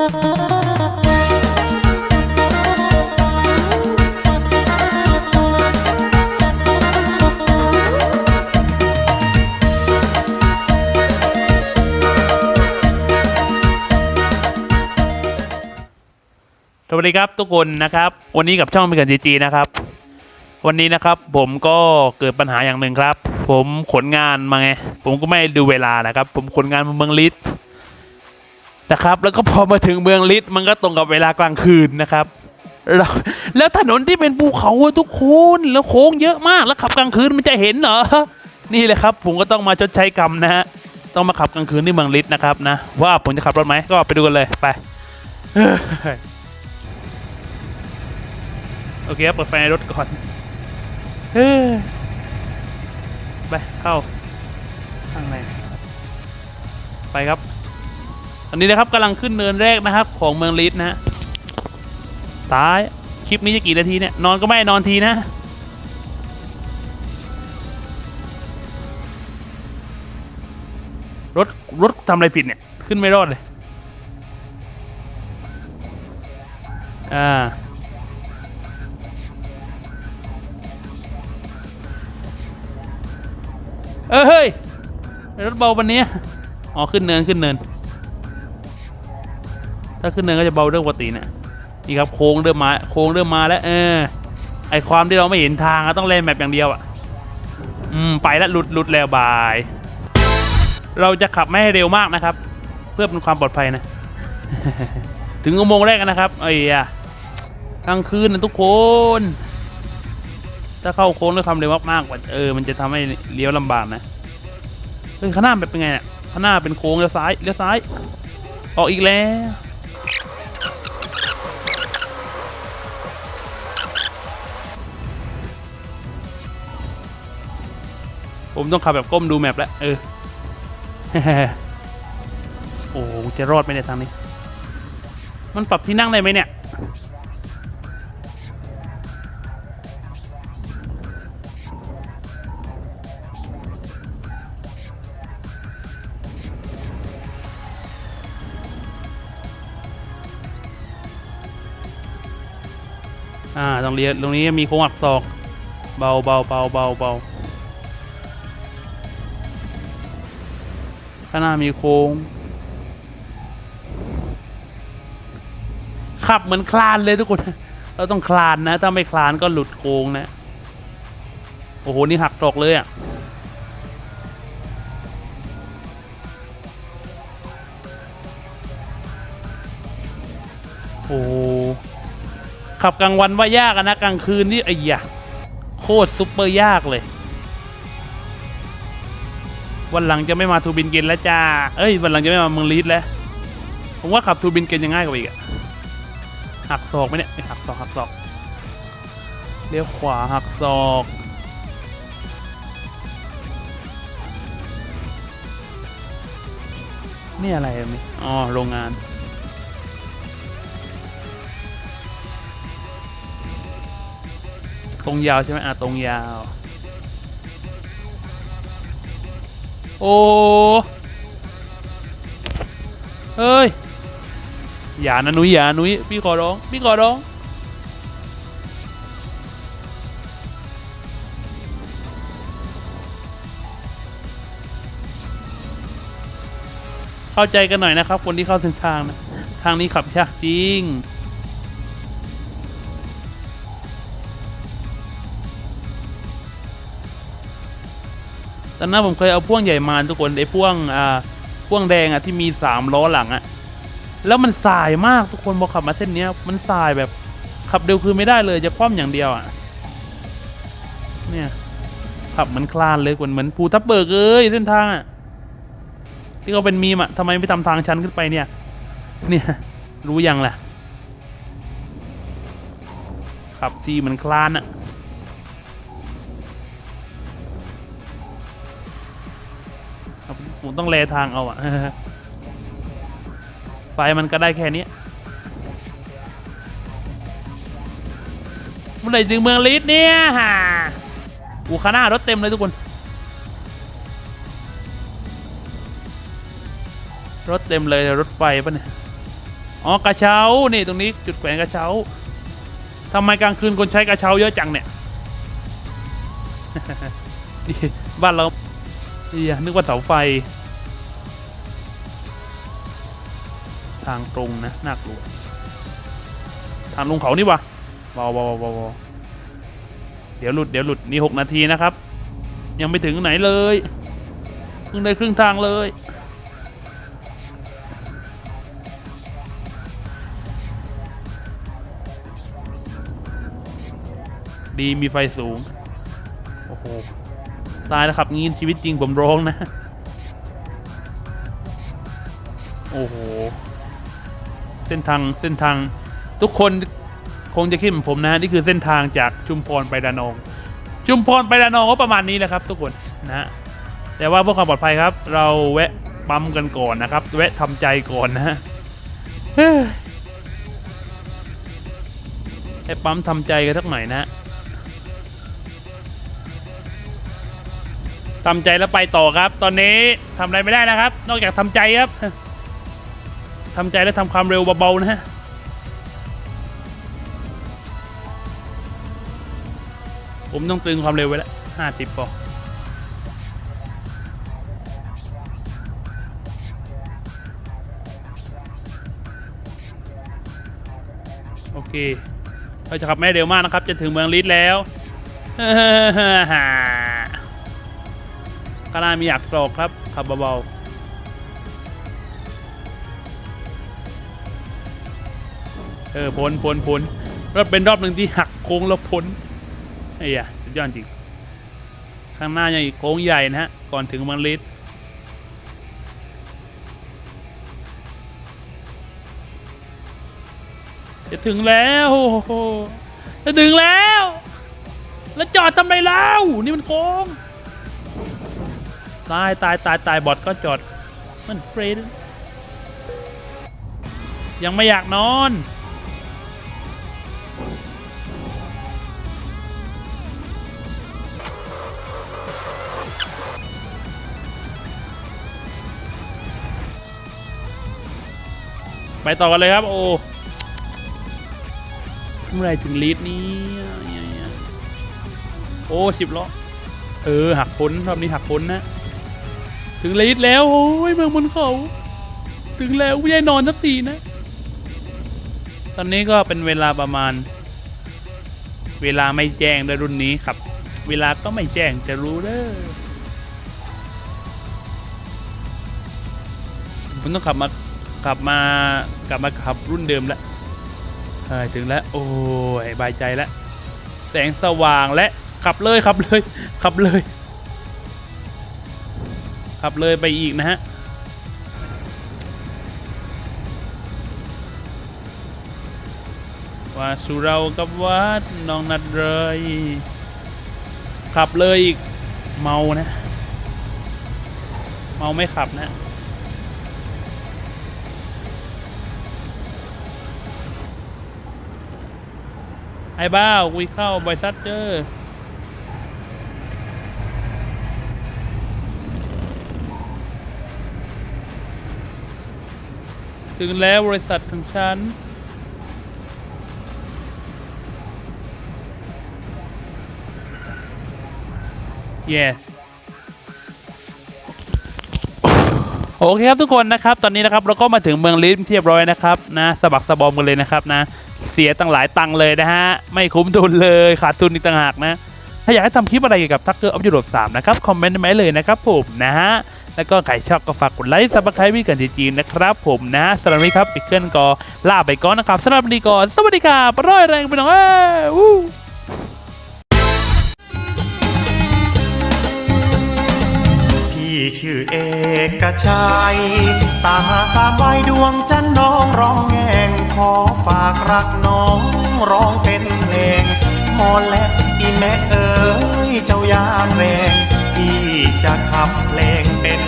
สวัสดีครับทุกคนนะครับ วันนี้กับช่องเป็นกันจีจีนะครับ วันนี้นะครับผมก็เกิดปัญหาอย่างหนึ่งครับ ผมขนงานมาไง ผมก็ไม่ดูเวลานะครับ ผมขนงานมาเมืองลิศ นะครับ แล้วก็พอมาถึงเมืองลิศมันก็ตรงกับเวลากลางคืนนะครับ แล้วแล้วถนนที่เป็นภูเขาทุกคนแล้วโค้งเยอะมากแล้วขับกลางคืนมันจะเห็นเหรอนี่แหละครับ ผมก็ต้องมาชดใช้กรรมนะฮะต้องมาขับกลางคืนที่เมืองลิศนะครับนะว่าผมจะขับรถไหมก็ไปดูกันเลยไปโอเคครับเปิดไฟในรถก่อนไปเข้าข้างในไปครับ อันนี้นะครับกำลังขึ้นเนินแรกนะครับ ของเมืองลิสนะฮะตายคลิปนี้จะกี่นาทีเนี่ยนอนก็ไม่นอนทีนะ รถรถทำอะไรผิดเนี่ย ขึ้นไม่รอดเลย อ่าเออเฮ้ยรถเบาวันนี้อ๋อขึ้นเนินขึ้นเนิน ถ้าขึ้นเนินก็จะเบาเรื่องปกติเนี่ยนี่ครับโค้งเริ่มมาโค้งเริ่มมาแล้วเออไอความที่เราไม่เห็นทางอะต้องเล่นแมปอย่างเดียวอะอืมไปแล้วหลุดหลุดแล้วบาย เราจะขับไม่ให้เร็วมากนะครับ เพื่อเป็นความปลอดภัยนะ ถึงอุโมงค์แรกกันนะครับไอ้ยะกลางคืนนะทุกคน ถ้าเข้าโค้งด้วยความเร็วมากๆกว่าเออ มันจะทำให้เลี้ยวลำบากนะเฮ้ยข้างหน้าแบบเป็นไงเนี่ยข้างหน้าเป็นโค้งเลี้ยวซ้ายเลี้ยวซ้าย ออกอีกแล้ว ผมต้องขับแบบก้มดูแมปแล้วเออโอ้จะรอดไหมในยทางนี้ มันปรับที่นั่งได้ไหมเนี่ย อ่าตรงเรียนตรงนี้มีโค้งหักศอก เบาเบาเบาเบาเบา ข้างหน้ามีโค้ง ขับเหมือนคลานเลยทุกคน เราต้องคลานนะ ถ้าไม่คลานก็หลุดโค้งนะ โอ้โห นี่หักศอกเลยอะโอ้ขับกลางวันว่ายากนะกลางคืนนี่ไอ้ยะโคตรซุปเปอร์ยากเลย วันหลังจะไม่มาทูบินเกนแล้วจ้า เอ้ย วันหลังจะไม่มาเมืองลีดแล้ว ผมว่าขับทูบินเกนยังง่ายกว่าอีกอะหักศอกไหมเนี่ยไม่หักศอกหักศอก เลี้ยวขวาหักศอก นี่อะไรอะนี่อ๋อ โรงงานตรงยาวใช่ไหมอะตรงยาว โอ้เฮ้ย อย่านะนุ้ยอย่านุ้ยพี่ขอร้อง พี่ขอร้อง เข้าใจกันหน่อยนะครับ คนที่เข้าเส้นทางนะ ทางนี้ขับยากจริง ตอนนั้นผมเคยเอาพ่วงใหญ่มาทุกคนไอ้พ่วงอ่าพ่วงแดงอะที่มีสามล้อหลังอะแล้วมันสายมากทุกคนพอขับมาเส้นเนี้ยมันสายแบบขับเร็วคือไม่ได้เลยจะคว่ำอย่างเดียวอะเนี่ยขับเหมือนคลานเลยเหมือนเหมือนภูทับเบิกเลยเส้นทางอะที่เขาเป็นมีมอะทำไมไม่ทำทางชันขึ้นไปเนี่ย เนี่ยรู้ยังล่ะขับที่เหมือนคลานอะ ต้องแลทางเอาอะไฟมันก็ได้แค่นี้เมื่อไหร่ถึงเมืองลิสเนี่ยฮ่าอูข้าหน้ารถเต็มเลยทุกคน รถเต็มเลยรถไฟปะเนี่ย อ๋อกระเช้า นี่ตรงนี้จุดแขวนกระเช้าทำไมกลางคืนคนใช้กระเช้าเยอะจังเนี่ย บ้านเรานี่นึกว่าเสาไฟ ทางตรงนะน่ากลัว ทางลงเขานี่วะเบาเบาเบาเบาเดี๋ยวหลุดเดี๋ยวหลุดนี่หกนาทีนะครับ ยังไม่ถึงไหนเลยเพิ่งได้ครึ่งทางเลยดีมีไฟสูง โอ้โห ตายแล้วครับงี้ชีวิตจริงผมร้องนะ โอ้โห เส้นทางเส้นทางทุกคนคงจะคิดเหมือนผมนะนี่คือเส้นทางจากชุมพรไประนอง ชุมพรไประนองก็ประมาณนี้แหละครับ ทุกคนนะแต่ว่าเพื่อความปลอดภัยครับ เราแวะปั๊มกันก่อนนะครับ แวะทำใจก่อนนะฮะเฮ้ยให้ปั๊มทำใจกันสักหน่อยนะฮะทำใจแล้วไปต่อครับ ตอนนี้ทำอะไรไม่ได้นะครับ นอกจากทำใจครับ ทำใจแล้วทำความเร็วเบาๆนะฮะผมต้องตึงความเร็วไว้แล้วห้าสิบพอโอเคเราจะขับไม่เร็วมากนะครับ จะถึงเมืองลิดแล้วข้างหน้ามีอยากศอกครับ ขับเบาๆ เออพ้นพ้นพ้นรถเป็นรอบหนึ่งที่หักโค้งแล้วพ้นไอ้ยะสุดยอดจริง ข้างหน้ายังอีกโค้งใหญ่นะฮะ ก่อนถึงมืองลิดจะถึงแล้วจะถึงแล้ว แล้วจอดทำไมเล่านี่มันโค้ง ตายตายตายตายบอดก็จอด มันเฟรนยังไม่อยากนอน ไปต่อกันเลยครับ โอ้เมื่อไรถึงลีดนี้โอ้สิบล้อเออหักพ้นรอบนี้หักพ้นนะ ถึงลีดแล้วโอ้ยเมืองบนเขา ถึงแล้วไม่ได้นอนสักทีนะ ตอนนี้ก็เป็นเวลาประมาณ เวลาไม่แจ้งในรุ่นนี้ครับ เวลาก็ไม่แจ้งจะรู้เด้อผมต้องขับมา กลับมากลับมาขับรุ่นเดิมแล้วถึงแล้วโอ้ยบายใจแล้วแสงสว่างและขับเลยขับเลยขับเลย ขับเลยไปอีกนะฮะว่าสุเรากับวัดน้องนัดเลย ขับเลยอีกเมานะ เมาไม่ขับนะ ไอ้บ้าคุยเข้าบริษัทเจอถึงแล้วบริษัทของฉัน yes โอเคครับทุกคนนะครับ ตอนนี้นะครับเราก็มาถึงเมืองลิมเรียบร้อยนะครับนะสะบักสะบอมกันเลยนะครับนะ เสียตั้งหลายตังค์เลยนะฮะ ไม่คุ้มทุนเลยขาดทุนอีกต่างหากนะ ถ้าอยากให้ทำคลิปอะไรเกี่ยวกับทักเกอร์ออฟยูโรปสามนะครับ คอมเมนต์ได้ไหมเลยนะครับผมนะฮะ แล้วก็ใครชอบก็ฝากกดไลค์ซับสไครต์วิกันจีนนะครับผมนะสำหรับวันนี้ครับอีกเคลื่อนก็ลาไปก่อนนะครับสำหรับวันนี้ก่อนสวัสดีครับร้อยแรงไปหน่อยอ้ยวู้ ชื่อเอกชัย ตาสามวัยดวงจันทร์น้องร้องแงงขอฝากรักน้องร้องเป็นเพลงมอและอีแม่เอ๋ยเจ้ายาแรงพี่จะขับเพลงเป็น